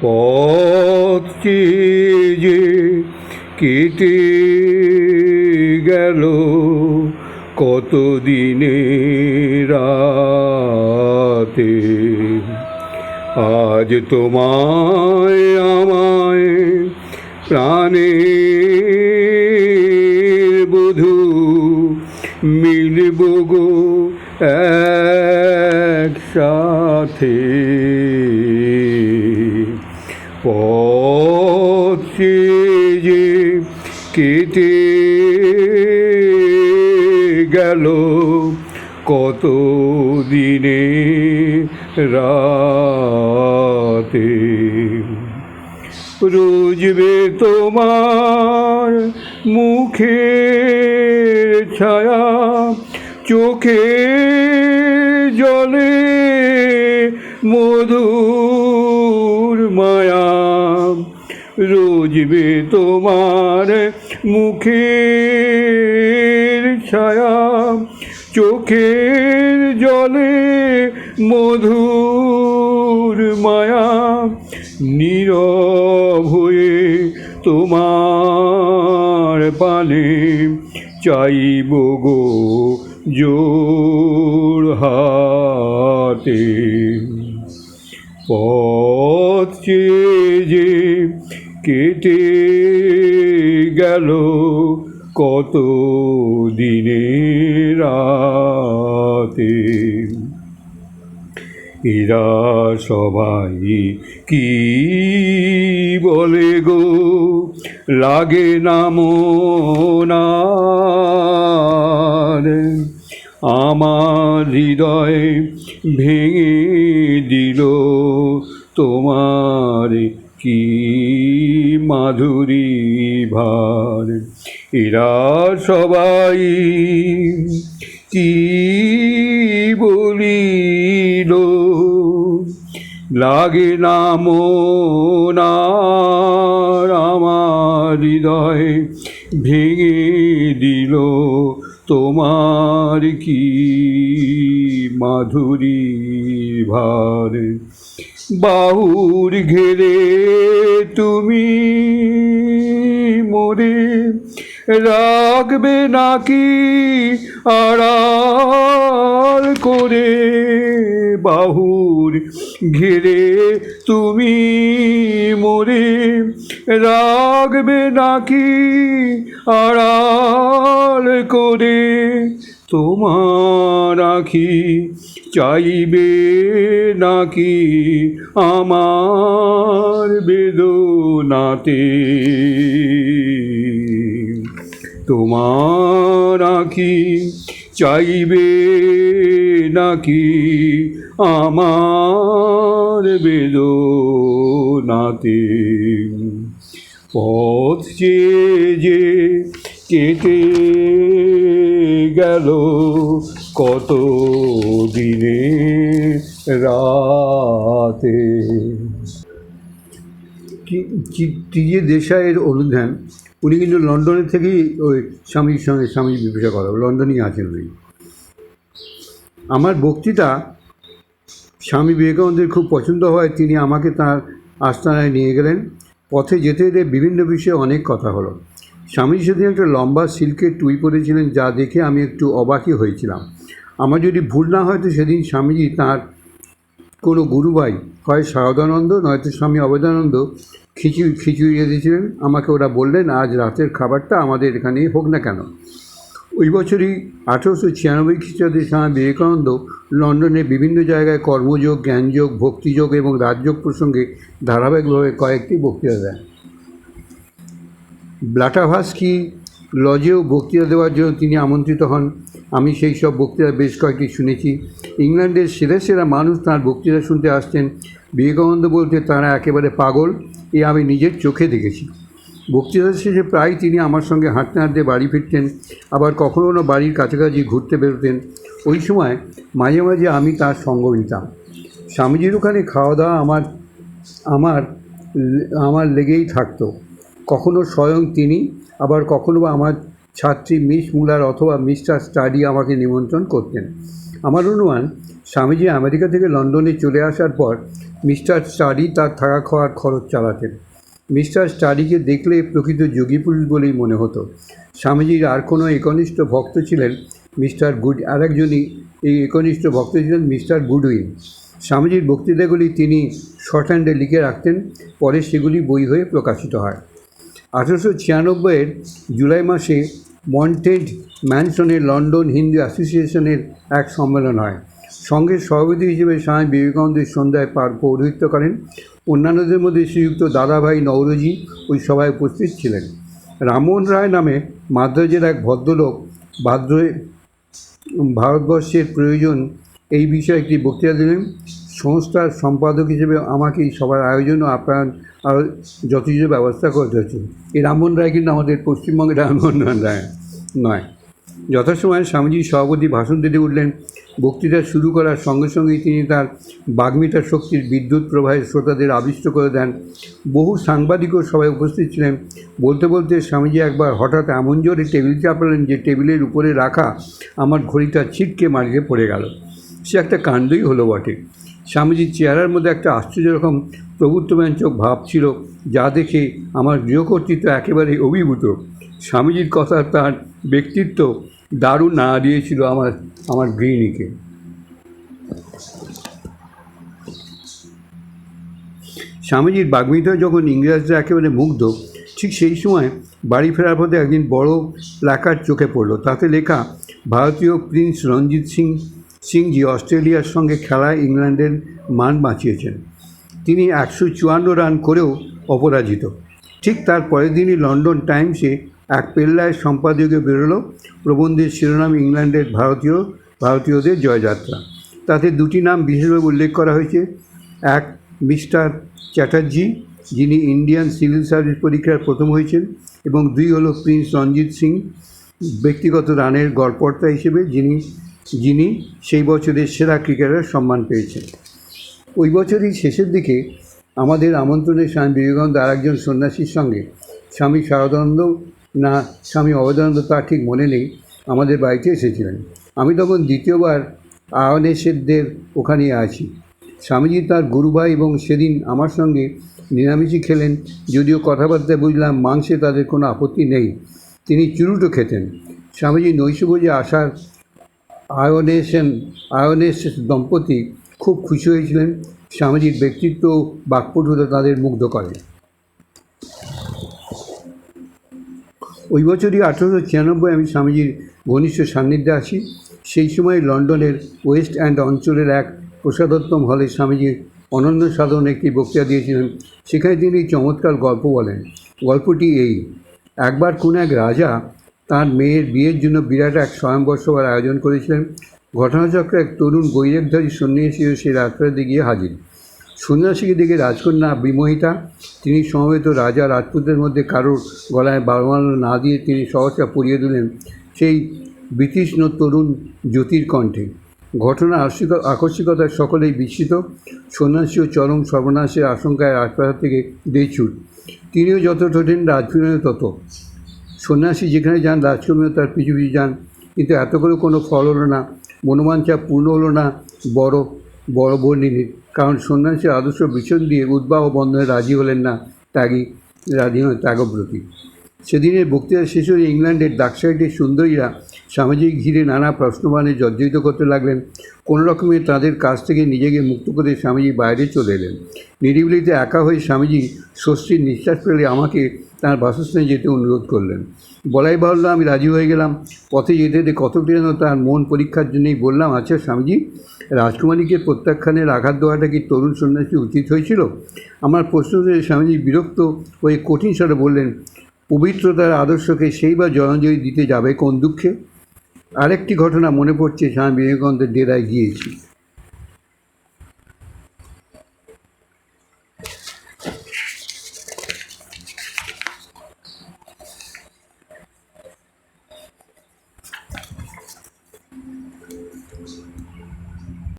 পথটি যে কেটে গেল? কত দিনে রাতে? আজ তোমায় আমায় প্রাণে বধূ মিলব গো একসাথে। কেটে গেল। কত দিনে রাতে? রুজবে তোমার মুখে ছায়া, চোখে জলে মধুর মায়া। রুজবে তোমার মুখের ছায়া, চোখের জলে মধুর মায়া, নীরব হয়ে তোমার পানে চাইব গো জোর হাতে। পথ যে কেটে গেল কত দিনে রাতে এরা সবাই কি বলে গো? লাগে না মনার আমার হৃদয় ভেঙে দিল তোমার কি মাধুরী ভার। এরা সবাই কি বলিল? লাগে না মনার আমার হৃদয় ভেঙে দিল। তোমার কি মাধুরী ভার? বাহুর ঘেরে তুমি মোরে রাখবে নাকি আড়াল করে বাহুর ঘিরে তুমি মোরে রাখবে নাকি আড়াল করে তোমার আখি চাইবে নাকি আমার বেদনাতে? তোমার আখি চাইবে নাকি আমার বেদনাতে? পথ চেয়ে যে কেটে গেল কত দিনে রাতে টিজে দেশাইয়ের অনুধ্যান উনি কিন্তু লন্ডনের থেকেই ওই স্বামীর সঙ্গে স্বামী বিবেচনা করা লন্ডনেই আছেন উনি। আমার বক্তৃতা স্বামী বিবেকানন্দের খুব পছন্দ হয়, তিনি আমাকে তার আস্তানায় নিয়ে গেলেন। পথে যেতে যেতে বিভিন্ন বিষয়ে অনেক কথা হলো। স্বামী সেদিন একটা লম্বা সিল্কের টুই পরেছিলেন, যা দেখে আমি একটু অবাকই হয়েছিলাম। আমার যদি ভুল না হয় তো সেদিন স্বামীজি তার কোনো গুরুভাই হয় শারদানন্দ নয়তো স্বামী অবেদানন্দ, খিচুড়ি খিচুড়ি দিয়েছিলেন। আমাকে ওরা বললেন, আজ রাতের খাবারটা আমাদের এখানেই হোক না কেন। ওই বছরই আঠেরোশো ছিয়ানব্বই খ্রিস্টাব্দে স্বামী বিবেকানন্দ লন্ডনে বিভিন্ন জায়গায় কর্মযোগ, জ্ঞানযোগ, ভক্তিযোগ এবং রাজযোগ প্রসঙ্গে ধারাবাহিকভাবে কয়েকটি বক্তৃতা দেন। ব্লাটাভাস্কি লজেও বক্তৃতা দেওয়ার জন্য তিনি আমন্ত্রিত হন। আমি সেই সব বক্তৃতা বেশ কয়েকটি শুনেছি। ইংল্যান্ডের সেরা সেরা মানুষ তাঁর বক্তৃতা শুনতে আসতেন। বিবেকানন্দ বলতে তারা একেবারে পাগল, এ আমি নিজের চোখে দেখেছি। বক্তৃতা শেষে প্রায় তিনি আমার সঙ্গে হাঁটতে হাঁটতে বাড়ি ফিরতেন, আবার কখনো কোনো বাড়ির কাছাকাছি ঘুরতে বেরোতেন। ওই সময় মাঝে মাঝে আমি তার সঙ্গ নিতাম। স্বামীজির ওখানে খাওয়া দাওয়া আমার আমার আমার লেগেই থাকতো। কখনো স্বয়ং তিনি, আবার কখনো বা আমার ছাত্রী মিস মুলার অথবা মিস্টার স্টাডি আমাকে নিমন্ত্রণ করতেন। আমার অনুমান, স্বামীজি আমেরিকা থেকে লন্ডনে চলে আসার পর মিস্টার স্টাডি তার থাকা খাওয়ার খরচ চালাতেন। মিস্টার স্টাডিকে দেখলে প্রকৃত যোগী পুরুষ বলেই মনে হতো। স্বামীজির আর কোনো একনিষ্ঠ ভক্ত ছিলেন মিস্টার গুড, আরেকজনই, এই একনিষ্ঠ ভক্ত ছিলেন মিস্টার গুডউইন। স্বামীজির বক্তৃতাগুলি তিনি শর্ট হ্যান্ডে লিখে রাখতেন, পরে সেগুলি বই হয়ে প্রকাশিত হয়। আঠেরোশো ছিয়ানব্বইয়ের জুলাই মাসে মন্টেড ম্যানসনের লন্ডন হিন্দু অ্যাসোসিয়েশনের এক সম্মেলন হয়। সঙ্গে সভাপতি হিসেবে স্বামী বিবেকানন্দের সন্ধ্যায় পার পৌরোহিত্য করেন। অন্যান্যদের মধ্যে শ্রীযুক্ত দাদাভাই নওরোজি ওই সভায় উপস্থিত ছিলেন। রামমোহন রায় নামে মাদ্রাজের এক ভদ্রলোক ভাদ্র ভারতবর্ষের প্রয়োজন এই বিষয়ে একটি বক্তৃতা দিলেন। সংস্থার সম্পাদক হিসেবে আমাকে সবার আয়োজন ও আপ্যায়ন আরও যথেষ্ট ব্যবস্থা করতে হচ্ছে এই রামমোহন রায় কিন্তু আমাদের পশ্চিমবঙ্গের রামমোহন রায় নয়। যথাসময়ে স্বামীজি সভাপতি ভাষণ দিতে উঠলেন। বক্তৃতা শুরু করার সঙ্গে সঙ্গেই তিনি তার বাগ্মিতার শক্তির বিদ্যুৎ প্রবাহে শ্রোতাদের আবিষ্ট করে দেন। বহু সাংবাদিকও সবাই উপস্থিত ছিলেন। বলতে বলতে স্বামীজি একবার হঠাৎ এমন জোরে টেবিল চাপলেন যে টেবিলের উপরে রাখা আমার ঘড়িটা ছিটকে মাটিতে পড়ে গেল। সে একটা কাণ্ডই হলো বটে। স্বামীজির চেহারার মধ্যে একটা আশ্চর্য রকম প্রভুত্বব্যঞ্চক ভাব ছিল, যা দেখে আমার গৃহকর্তৃত্ব একেবারে অভিভূত। স্বামীজির কথা তার ব্যক্তিত্ব দারুণ না দিয়েছিল আমার আমার গৃহিণীকে। স্বামীজির বাগ্মিতায় যখন ইংরেজরা একেবারে মুগ্ধ, ঠিক সেই সময় বাড়ি ফেরার পথে একদিন বড় প্ল্যাকার্ড চোখে পড়ল। তাতে লেখা, ভারতীয় প্রিন্স রঞ্জিত সিং সিংজি অস্ট্রেলিয়ার সঙ্গে খেলায় ইংল্যান্ডের মান বাঁচিয়েছেন। তিনি একশো চুয়ান্ন রান করেও অপরাজিত। ঠিক তার পরের দিনই লন্ডন টাইমসে এক পেল্লায় সম্পাদকীয় বেরোলো প্রবন্ধের শিরোনাম ইংল্যান্ডের ভারতীয়, ভারতীয়দের জয়যাত্রা। তাতে দুটি নাম বিশেষভাবে উল্লেখ করা হয়েছে। এক, মিস্টার চ্যাটার্জি, যিনি ইন্ডিয়ান সিভিল সার্ভিস পরীক্ষায় প্রথম হয়েছেন, এবং দুই হলো প্রিন্স রঞ্জিত সিং, ব্যক্তিগত রানের গড়পর্তা হিসেবে যিনি যিনি সেই বছরের সেরা ক্রিকেটার সম্মান পেয়েছেন। ওই বছরই শেষের দিকে আমাদের আমন্ত্রণে স্বামী বিবেকানন্দ আর একজন সন্ন্যাসীর সঙ্গে স্বামী শারদানন্দ না স্বামী অবদানন্দ তা ঠিক মনে নেই, আমাদের বাড়িতে এসেছিলেন। আমি তখন দ্বিতীয়বার আয়নেশেরদের ওখানে আছি। স্বামীজি তার গুরুভাই এবং সেদিন আমার সঙ্গে নিরামিষই খেলেন, যদিও কথাবার্তায় বুঝলাম মাংসে তাদের কোনো আপত্তি নেই। তিনি চুরুটো খেতেন। স্বামীজি নৈশভোজে আসার আয়নেশন আয়নেশ দম্পতি খুব খুশি হয়েছিলেন। স্বামীজির ব্যক্তিত্ব বাকপটুতা তাদের মুগ্ধ করে। ওই বছরই আঠেরোশো ছিয়ানব্বই আমি স্বামীজির ঘনিষ্ঠ সান্নিধ্যে আসি। সেই সময় লন্ডনের ওয়েস্ট অ্যান্ড অঞ্চলের এক প্রসাদোত্তম হলে স্বামীজি অনন্য সাধন একটি বক্তৃতা দিয়েছিলেন। সেখানে তিনি চমৎকার গল্প বলেন। গল্পটি এই, একবার কোন এক রাজা তার মেয়ের বিয়ের জন্য বিরাট এক স্বয়ংবর সভার আয়োজন করেছিলেন। ঘটনাচক্রে এক তরুণ গৈরেকধারী সন্ন্যাসীও সেই রাজপ্রাতে গিয়ে হাজির। সন্ন্যাসীকে দেখে রাজকন্যা বিমোহিতা, তিনি সমবেত রাজা রাজপুতদের মধ্যে কারোর গলায় বারমালা না দিয়ে তিনি সহসা পরিয়ে দিলেন সেই বিতৃষ্ণ তরুণ জ্যোতির কণ্ঠে। ঘটনা আকস্মিকতায় সকলেই বিস্মিত। সন্ন্যাসী ও চরম সর্বনাশের আশঙ্কায় রাজপ্রাসাদ থেকে দেছুট তিনিও যত ঠোঁটেন রাজপুরেও তত সন্ন্যাসী যেখানে যান রাজকর্মীও তার পিছু পিছু যান, কিন্তু এত করে কোনো ফল হলো না, মনোবাঞ্ছা পূর্ণ হলো না, বড় বড় বর্ণিনীর কারণ সন্ন্যাসীর আদর্শ ভীষণ দিয়ে উদ্বাহ বন্ধনে রাজি হলেন না ত্যাগী রাজি হলেন ত্যাগব্রতী। সেদিনের বক্তৃতা শেষ হয়ে ইংল্যান্ডের ডাকসাইডের সুন্দরীরা স্বামীজি ঘিরে নানা প্রশ্নবাণে জর্জরিত করতে লাগলেন। কোনো রকমে তাদের কাছ থেকে নিজেকে মুক্ত করে স্বামীজি বাইরে চলে এলেন। নিরিবিলিতে একা হয়ে স্বামীজি স্বস্তির নিঃশ্বাস ফেলে আমাকে তার বাসস্থানে যেতে অনুরোধ করলেন। বলাই বাহুল্য, আমি রাজি হয়ে গেলাম। পথে যেতে যেতে কতটি যেন তার মন পরীক্ষার জন্যই বললাম আচ্ছা স্বামীজি, রাজকুমারীকে প্রত্যাখ্যানের আঘাত দেওয়াটা কি তরুণ সন্ন্যাসী উচিত হয়েছিল? আমার প্রশ্ন শুনে স্বামীজি বিরক্ত হয়ে কঠিন স্বরে বললেন, পবিত্রতার আদর্শকে সেই বা জলাঞ্জলি দিতে যাবে কোন দুঃখে? আরেকটি ঘটনা মনে পড়ছে স্বামী বিবেকানন্দের ডেরায় গিয়েছি